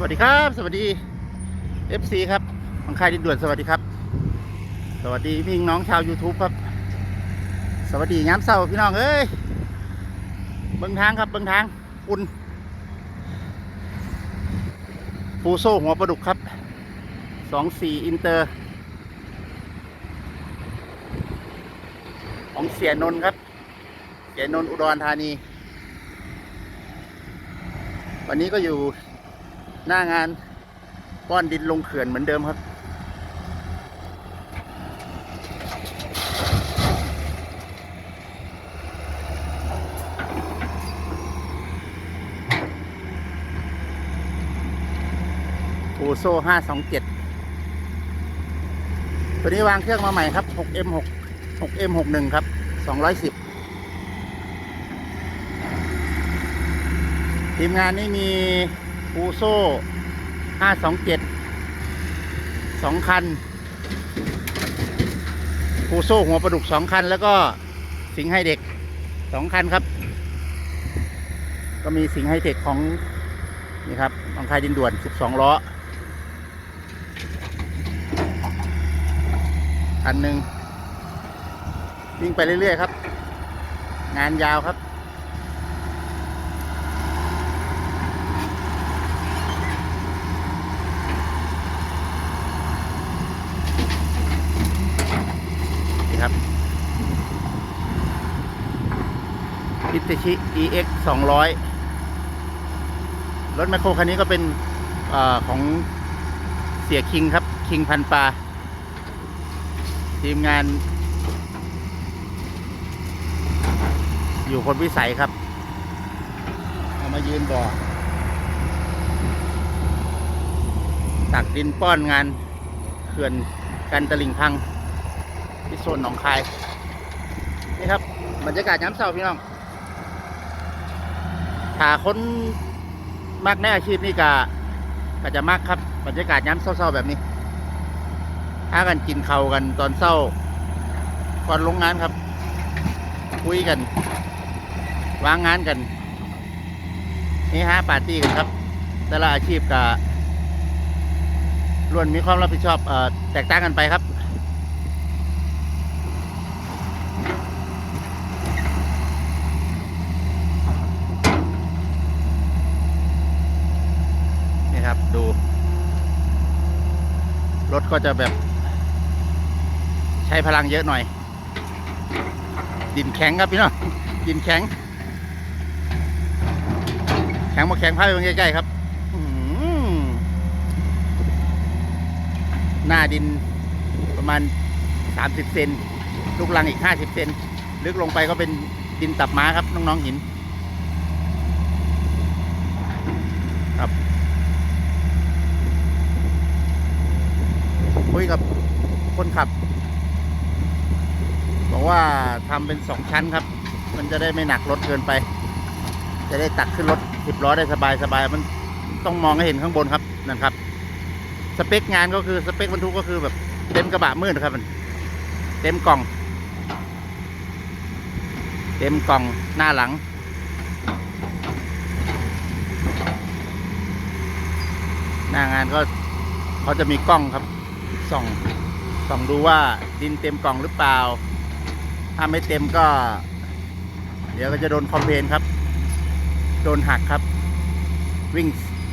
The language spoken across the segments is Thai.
สวัสดีครับ สวัสดี FC ครับบังคายดินด่วนสวัสดีครับ สวัสดีพี่น้องชาว YouTube ครับ สวัสดีย้ำเศร้าพี่น้องเอ้ยเบิ้งทางครับเบิ้งทางอุ่นฟูโซหัวปลาดุกครับสองสี่อินเตอร์ ของเสียนนท์ครับ เสียนนท์อุดรธานี วันนี้ก็อยู่ หน้างานป้อนดินลงเขื่อนเหมือนเดิมครับโอโซ่ห้าสองเจ็ดตัวนี้วางเครื่องมาใหม่ครับ 6M6 6M61 ครับ 210 ทีมงานนี่มี ฟูโซ่527 2คันฟูโซ่หัวปลาดุก2คัน แล้วก็สิงห์ไฮเด็ก2คันครับ ก็มีสิงห์ไฮเทคของนี่ครับบางคายดินด่วน 12 ล้อคันหนึ่งวิ่งไปเรื่อย ๆ ครับ งานยาวครับ พิชิ EX 200 รถแมคโครคันนี้ก็เป็นออของเสียคิงครับ คิงพันปลา ทีมงาน อยู่คนวิสัยครับ เอามายืนบ่อ ตักดินป้อนงานเขื่อนกันตลิ่งพังที่โซนหนองคาย นี่ครับบรรยากาศย้ำเศร้าพี่น้อง ถ้าคนมากในอาชีพนี่ก็ก็จะมากครับบรรยากาศย้ำเศร้าๆแบบนี้ถ้ากันกินเขากันตอนเศร้าก่อนลงงานครับ คุยกันวางงานกัน นี่ฮะปาร์ตี้กันครับ แต่ละอาชีพก็ล้วนมีความรับผิดชอบเออแตกต่างกันไปครับ นี่ครับดู รถก็จะแบบ ใช้พลังเยอะหน่อย ดินแข็งครับพี่น้องดินแข็ง แข็งมาแข็งพายไปใกล้ๆครับหน้าดินประมาณ 30 เซน ลูกลังอีก 50 เซน ลึกลงไปก็เป็นดินตับม้าครับ น้อง ๆห็น ครับ คุยกับคนขับ บอกว่าทำเป็นสองชั้นครับ มันจะได้ไม่หนักรถเกินไป จะได้ตักขึ้นรถสิบล้อได้สบายสบายมันต้องมองให้เห็นข้างบนครับนั่นครับ สเปคงานก็คือสเปคบรรทุกก็คือแบบเต็มกระบะมืดครับมัน เต็มกล่อง เต็มกล่องหน้าหลังหน้างานก็เขาจะมีกล้องครับ ส่องส่องดูว่าดินเต็มกล่องหรือเปล่า ถ้าไม่เต็มก็ เดี๋ยวก็จะโดนคอมเพนครับ โดนหักครับ วิ่ง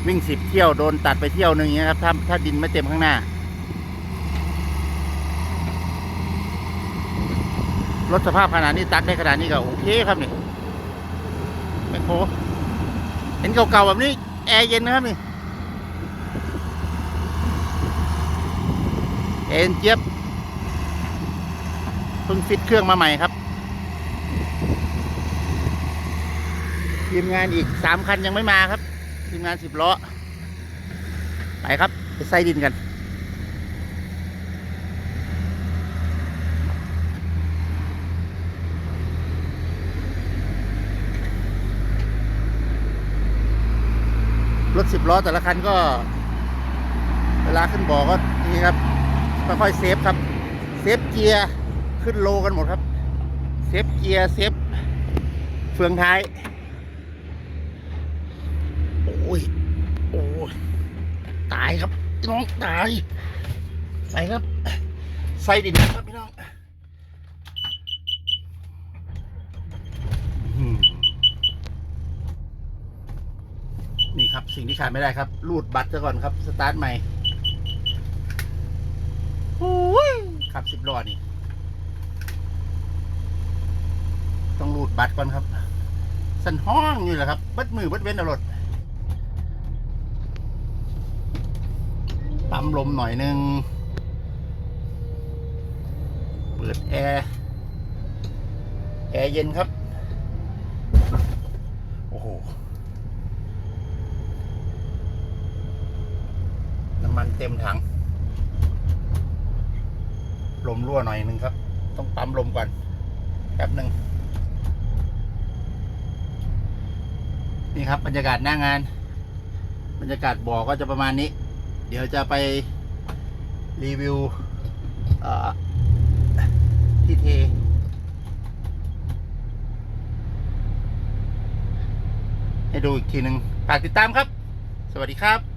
วิ่งสิบเที่ยวโดนตัดไปเที่ยวหนึ่งอย่างเงี้ยครับ ถ้าถ้าดินไม่เต็มข้างหน้า รถสภาพขนาดนี้ตักได้ขนาดนี้ก็โอเคครับนี่แมคโครเห็นเก่าๆแบบนี้ แอร์เย็นนะครับนี่ เอ็นเจี๊ยบเพิ่งฟิตเครื่องมาใหม่ครับ ทีมงานอีกสามคันยังไม่มาครับ ทีมงานสิบล้อ ไปครับ ไปใส่ดินกัน รถสิบล้อแต่ละคันก็ เวลาขึ้นบ่อก็นี่ครับ ค่อยๆเซฟครับเซฟเกียร์ขึ้นโลกันหมดครับเซฟเกียร์เซฟเฟืองท้าย โอ้ยโอ้ยตายครับน้องตายใส่ครับ ใส่ดินครับพี่น้องนี่ครับสิ่งที่ขาดไม่ได้ครับ รูดบัตรซะก่อนครับ สตาร์ทใหม่โอ้ยขับ สิบล้อนี่ ต้องรูดบัตรก่อนครับ สันห้องอยู่แหละครับบิดมือบิดเว้นเอารถปั๊มลมหน่อยหนึง เปิดแอร์ แอร์เย็นครับ โอ้โห น้ำมันเต็มถัง ลมรั่วหน่อยหนึงครับ ต้องปั๊มลมก่อนแป๊บหนึ่งนี่ครับบรรยากาศหน้างาน บรรยากาศบ่อก็จะประมาณนี้ เดี๋ยวจะไปรีวิวที่เทให้ดูอีกทีหนึ่งฝากติดตามครับ สวัสดีครับ